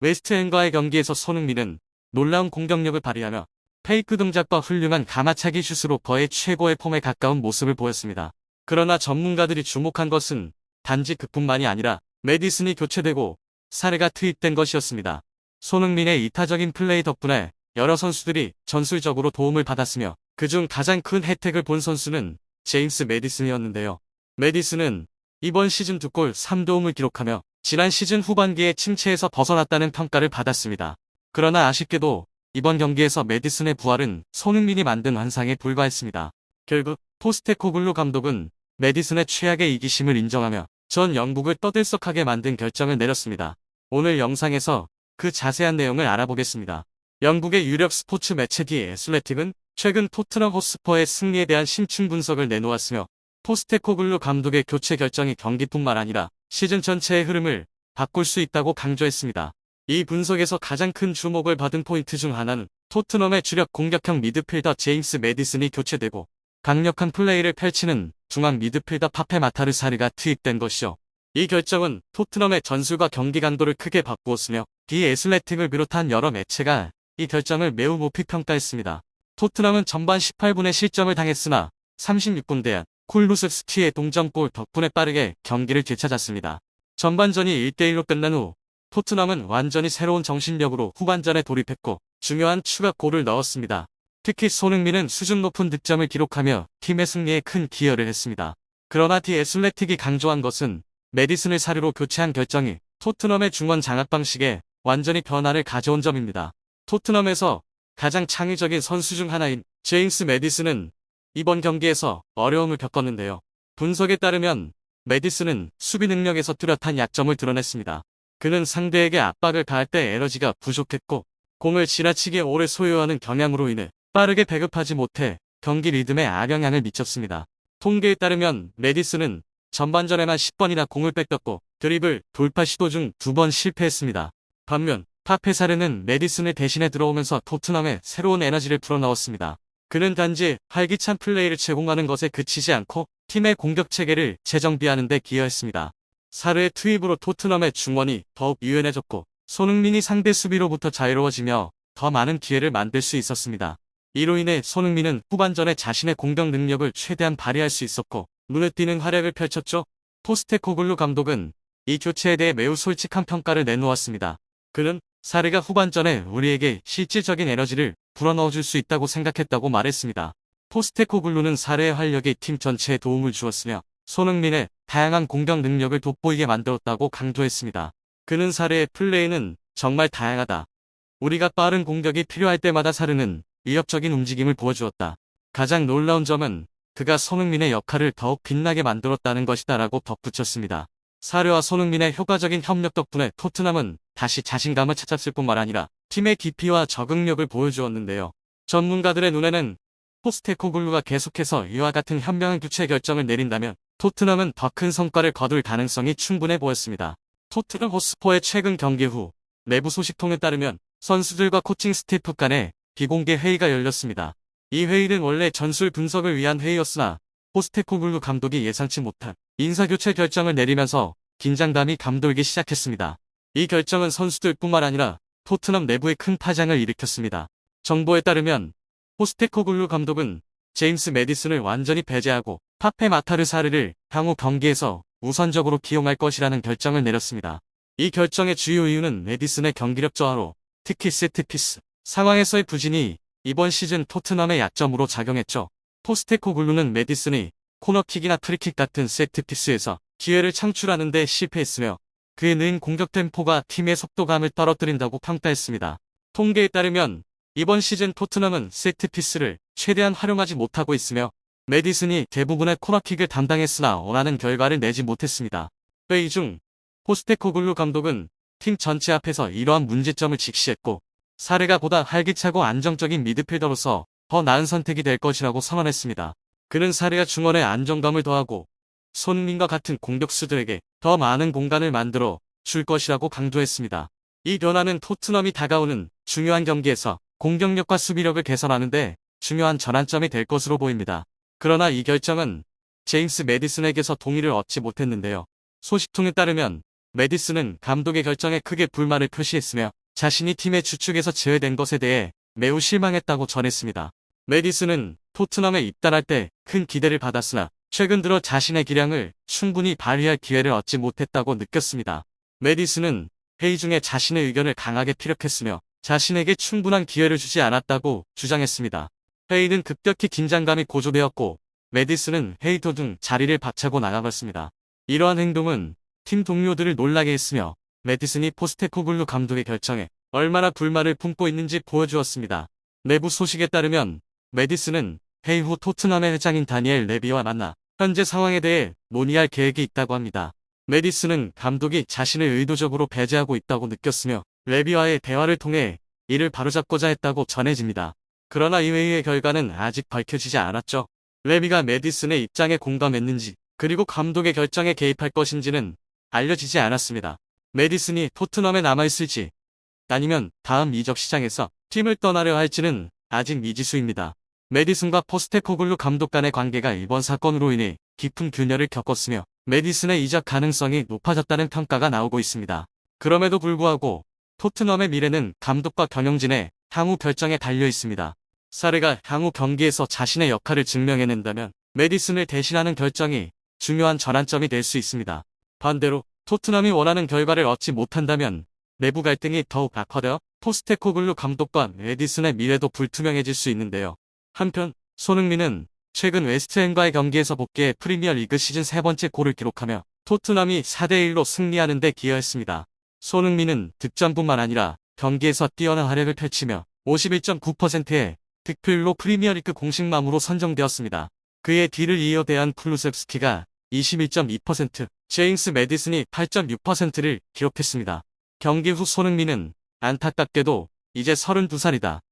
웨스트햄과의 경기에서 손흥민은 놀라운 공격력을 발휘하며 페이크 동작과 훌륭한 가마차기 슛으로 거의 최고의 폼에 가까운 모습을 보였습니다. 그러나 전문가들이 주목한 것은 단지 그뿐만이 아니라 메디슨이 교체되고 사례가 투입된 것이었습니다. 손흥민의 이타적인 플레이 덕분에 여러 선수들이 전술적으로 도움을 받았으며 그중 가장 큰 혜택을 본 선수는 제임스 메디슨이었는데요. 메디슨은 이번 시즌 2골 3도움을 기록하며 지난 시즌 후반기에 침체에서 벗어났다는 평가를 받았습니다. 그러나 아쉽게도 이번 경기에서 메디슨의 부활은 손흥민이 만든 환상에 불과했습니다. 결국 포스테코글루 감독은 메디슨의 최악의 이기심을 인정하며 전 영국을 떠들썩하게 만든 결정을 내렸습니다. 오늘 영상에서 그 자세한 내용을 알아보겠습니다. 영국의 유력 스포츠 매체 디 애슬레틱은 최근 토트넘 호스퍼의 승리에 대한 심층 분석을 내놓았으며 포스테코글루 감독의 교체 결정이 경기뿐만 아니라 시즌 전체의 흐름을 바꿀 수 있다고 강조했습니다. 이 분석에서 가장 큰 주목을 받은 포인트 중 하나는 토트넘의 주력 공격형 미드필더 제임스 메디슨이 교체되고 강력한 플레이를 펼치는 중앙 미드필더 파페 마타르사리가 투입된 것이요. 이 결정은 토트넘의 전술과 경기 강도를 크게 바꾸었으며 디 애슬레틱을 비롯한 여러 매체가 이 결정을 매우 높이 평가했습니다. 토트넘은 전반 18분에 실점을 당했으나 36분 대한 쿨루스스키의 동점골 덕분에 빠르게 경기를 되찾았습니다. 전반전이 1대1로 끝난 후 토트넘은 완전히 새로운 정신력으로 후반전에 돌입했고 중요한 추가 골을 넣었습니다. 특히 손흥민은 수준 높은 득점을 기록하며 팀의 승리에 큰 기여를 했습니다. 그러나 디 애슬레틱이 강조한 것은 메디슨을 사료로 교체한 결정이 토트넘의 중원 장악 방식에 완전히 변화를 가져온 점입니다. 토트넘에서 가장 창의적인 선수 중 하나인 제임스 메디슨은 이번 경기에서 어려움을 겪었는데요. 분석에 따르면 메디슨은 수비 능력에서 뚜렷한 약점을 드러냈습니다. 그는 상대에게 압박을 가할 때 에너지가 부족했고 공을 지나치게 오래 소유하는 경향으로 인해 빠르게 배급하지 못해 경기 리듬에 악영향을 미쳤습니다. 통계에 따르면 메디슨은 전반전에만 10번이나 공을 뺏겼고 드리블, 돌파 시도 중 두 번 실패했습니다. 반면 파페사르는 메디슨을 대신해 들어오면서 토트넘에 새로운 에너지를 불어넣었습니다. 그는 단지 활기찬 플레이를 제공하는 것에 그치지 않고 팀의 공격 체계를 재정비하는 데 기여했습니다. 사르의 투입으로 토트넘의 중원이 더욱 유연해졌고 손흥민이 상대 수비로부터 자유로워지며 더 많은 기회를 만들 수 있었습니다. 이로 인해 손흥민은 후반전에 자신의 공격 능력을 최대한 발휘할 수 있었고 눈에 띄는 활약을 펼쳤죠. 포스테코글루 감독은 이 교체에 대해 매우 솔직한 평가를 내놓았습니다. 그는 사르가 후반전에 우리에게 실질적인 에너지를 불어넣어줄 수 있다고 생각했다고 말했습니다. 포스테코글루는 사르의 활력이 팀 전체에 도움을 주었으며 손흥민의 다양한 공격 능력을 돋보이게 만들었다고 강조했습니다. 그는 사르의 플레이는 정말 다양하다. 우리가 빠른 공격이 필요할 때마다 사르는 위협적인 움직임을 보여주었다. 가장 놀라운 점은 그가 손흥민의 역할을 더욱 빛나게 만들었다는 것이다 라고 덧붙였습니다. 사르와 손흥민의 효과적인 협력 덕분에 토트넘은 다시 자신감을 찾았을 뿐만 아니라 팀의 깊이와 적응력을 보여주었는데요. 전문가들의 눈에는 포스테코글루가 계속해서 이와 같은 현명한 교체 결정을 내린다면 토트넘은 더 큰 성과를 거둘 가능성이 충분해 보였습니다. 토트넘 호스퍼의 최근 경기 후 내부 소식통에 따르면 선수들과 코칭 스태프 간에 비공개 회의가 열렸습니다. 이 회의는 원래 전술 분석을 위한 회의였으나 포스테코글루 감독이 예상치 못한 인사교체 결정을 내리면서 긴장감이 감돌기 시작했습니다. 이 결정은 선수들뿐만 아니라 토트넘 내부에 큰 파장을 일으켰습니다. 정보에 따르면 포스테코글루 감독은 제임스 메디슨을 완전히 배제하고 파페 마타르사르를 향후 경기에서 우선적으로 기용할 것이라는 결정을 내렸습니다. 이 결정의 주요 이유는 메디슨의 경기력 저하로 특히 세트피스 상황에서의 부진이 이번 시즌 토트넘의 약점으로 작용했죠. 포스테코글루는 메디슨이 코너킥이나 프리킥 같은 세트피스에서 기회를 창출하는 데 실패했으며 그의 는 공격 템포가 팀의 속도감을 떨어뜨린다고 평가했습니다. 통계에 따르면 이번 시즌 토트넘은 세트피스를 최대한 활용하지 못하고 있으며 메디슨이 대부분의 코너킥을 담당했으나 원하는 결과를 내지 못했습니다. 회의 중 포스테코글루 감독은 팀 전체 앞에서 이러한 문제점을 직시했고 사례가 보다 활기차고 안정적인 미드필더로서 더 나은 선택이 될 것이라고 선언했습니다. 그는 사례가 중원에 안정감을 더하고 손민과 같은 공격수들에게 더 많은 공간을 만들어 줄 것이라고 강조했습니다. 이 변화는 토트넘이 다가오는 중요한 경기에서 공격력과 수비력을 개선하는데 중요한 전환점이 될 것으로 보입니다. 그러나 이 결정은 제임스 메디슨에게서 동의를 얻지 못했는데요. 소식통에 따르면 메디슨은 감독의 결정에 크게 불만을 표시했으며 자신이 팀의 주축에서 제외된 것에 대해 매우 실망했다고 전했습니다. 메디슨은 토트넘에 입단할 때 큰 기대를 받았으나 최근 들어 자신의 기량을 충분히 발휘할 기회를 얻지 못했다고 느꼈습니다. 메디슨은 회의 중에 자신의 의견을 강하게 피력했으며 자신에게 충분한 기회를 주지 않았다고 주장했습니다. 회의는 급격히 긴장감이 고조되었고 메디슨은 회의 도중 자리를 박차고 나가버렸습니다. 이러한 행동은 팀 동료들을 놀라게 했으며 메디슨이 포스테코글루 감독의 결정에 얼마나 불만을 품고 있는지 보여주었습니다. 내부 소식에 따르면 메디슨은 회의 후 토트넘의 회장인 다니엘 레비와 만나 현재 상황에 대해 논의할 계획이 있다고 합니다. 메디슨은 감독이 자신을 의도적으로 배제하고 있다고 느꼈으며 레비와의 대화를 통해 이를 바로잡고자 했다고 전해집니다. 그러나 이 회의의 결과는 아직 밝혀지지 않았죠. 레비가 메디슨의 입장에 공감했는지 그리고 감독의 결정에 개입할 것인지는 알려지지 않았습니다. 메디슨이 토트넘에 남아있을지 아니면 다음 이적 시장에서 팀을 떠나려 할지는 아직 미지수입니다. 메디슨과 포스테코글루 감독 간의 관계가 이번 사건으로 인해 깊은 균열을 겪었으며 메디슨의 이적 가능성이 높아졌다는 평가가 나오고 있습니다. 그럼에도 불구하고 토트넘의 미래는 감독과 경영진의 향후 결정에 달려 있습니다. 사르가 향후 경기에서 자신의 역할을 증명해낸다면 메디슨을 대신하는 결정이 중요한 전환점이 될 수 있습니다. 반대로 토트넘이 원하는 결과를 얻지 못한다면 내부 갈등이 더욱 악화되어 포스테코글루 감독과 메디슨의 미래도 불투명해질 수 있는데요. 한편 손흥민은 최근 웨스트햄과의 경기에서 복귀해 프리미어리그 시즌 세 번째 골을 기록하며 토트넘이 4대1로 승리하는 데 기여했습니다. 손흥민은 득점뿐만 아니라 경기에서 뛰어난 활약을 펼치며 51.9%의 득표율로 프리미어리그 공식맘으로 선정되었습니다. 그의 뒤를 이어 대한 플루셉스키가 21.2%, 제임스 메디슨이 8.6%를 기록했습니다. 경기 후 손흥민은 안타깝게도 이제 32살이다.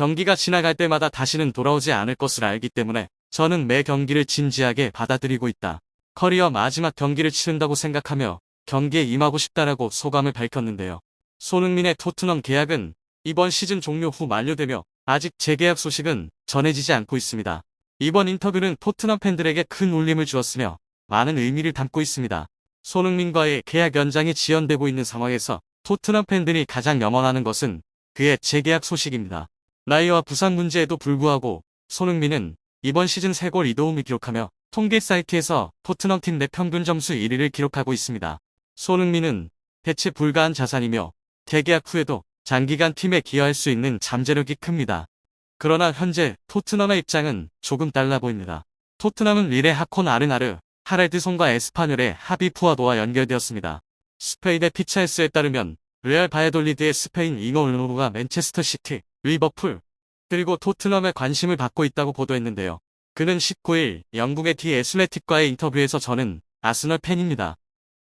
경기가 지나갈 때마다 다시는 돌아오지 않을 것을 알기 때문에 저는 매 경기를 진지하게 받아들이고 있다. 커리어 마지막 경기를 치른다고 생각하며 경기에 임하고 싶다라고 소감을 밝혔는데요. 손흥민의 토트넘 계약은 이번 시즌 종료 후 만료되며 아직 재계약 소식은 전해지지 않고 있습니다. 이번 인터뷰는 토트넘 팬들에게 큰 울림을 주었으며 많은 의미를 담고 있습니다. 손흥민과의 계약 연장이 지연되고 있는 상황에서 토트넘 팬들이 가장 염원하는 것은 그의 재계약 소식입니다. 나이와 부상 문제에도 불구하고 손흥민은 이번 시즌 3골 2도움을 기록하며 통계 사이트에서 토트넘 팀 내 평균 점수 1위를 기록하고 있습니다. 손흥민은 대체 불가한 자산이며 재계약 후에도 장기간 팀에 기여할 수 있는 잠재력이 큽니다. 그러나 현재 토트넘의 입장은 조금 달라 보입니다. 토트넘은 리레 하콘 아르나르, 하랄드 손과 에스파뇰의 하비 푸아도와 연결되었습니다. 스페인의 피차에스에 따르면 레알 바야돌리드의 스페인 잉어 울로가 맨체스터 시티, 리버풀, 그리고 토트넘에 관심을 받고 있다고 보도했는데요. 그는 19일 영국의 디 애슬레틱과의 인터뷰에서 저는 아스널 팬입니다.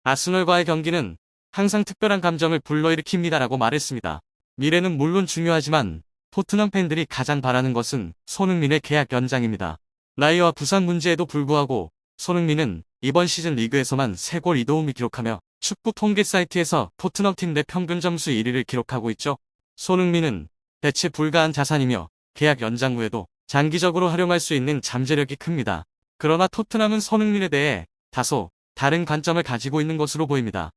아스널과의 경기는 항상 특별한 감정을 불러일으킵니다라고 말했습니다. 미래는 물론 중요하지만 토트넘 팬들이 가장 바라는 것은 손흥민의 계약 연장입니다. 나이와 부상 문제에도 불구하고 손흥민은 이번 시즌 리그에서만 3골 2도움을 기록하며 축구 통계 사이트에서 토트넘 팀 내 평균 점수 1위를 기록하고 있죠. 손흥민은 대체 불가한 자산이며 계약 연장 후에도 장기적으로 활용할 수 있는 잠재력이 큽니다. 그러나 토트넘은 손흥민에 대해 다소 다른 관점을 가지고 있는 것으로 보입니다.